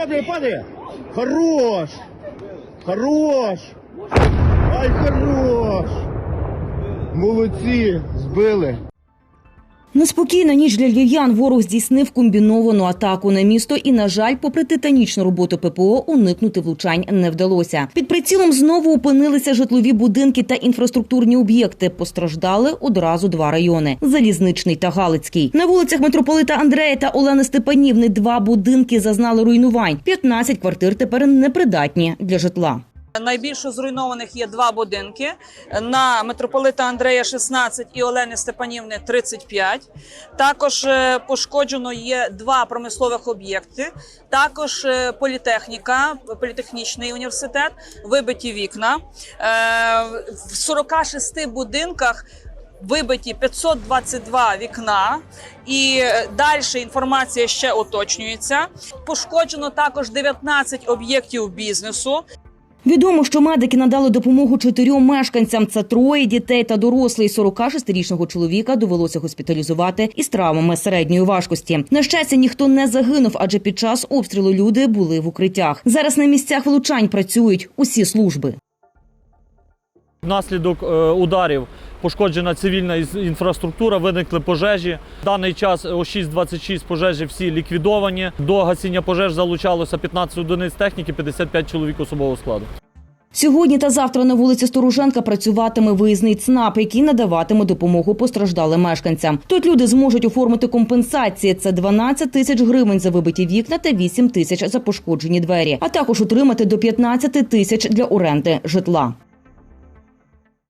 падає, падає. Хорош. Хорош. Ай, хорош. Молодці, збили. Неспокійна ніч для львів'ян ворог здійснив комбіновану атаку на місто, і, на жаль, попри титанічну роботу ППО, уникнути влучань не вдалося. Під прицілом знову опинилися житлові будинки та інфраструктурні об'єкти. Постраждали одразу два райони: залізничний та Галицький. На вулицях митрополита Андрея та Олени Степанівни два будинки зазнали руйнувань. 15 квартир тепер непридатні для житла. Найбільше зруйнованих є два будинки на митрополита Андрея 16 і Олени Степанівни 35. Також е, пошкоджено є два промислових об'єкти. Також е, політехніка, політехнічний університет, вибиті вікна. Е, В 46 будинках. Вибиті 522 вікна, і далі інформація ще уточнюється. Пошкоджено також 19 об'єктів бізнесу. Відомо, що медики надали допомогу чотирьом мешканцям. Це троє дітей та дорослий 46-річного чоловіка довелося госпіталізувати із травмами середньої важкості. На щастя, ніхто не загинув, адже під час обстрілу люди були в укриттях. Зараз на місцях влучань працюють усі служби. Внаслідок е, ударів пошкоджена цивільна інфраструктура, виникли пожежі. В даний час о 6.26 пожежі всі ліквідовані. До гасіння пожеж залучалося 15 одиниць техніки, 55 чоловік особового складу. Сьогодні та завтра на вулиці Стороженка працюватиме виїзний ЦНАП, який надаватиме допомогу постраждалим мешканцям. Тут люди зможуть оформити компенсації. Це 12 тисяч гривень за вибиті вікна та 8 тисяч за пошкоджені двері, а також отримати до 15 тисяч для оренди житла.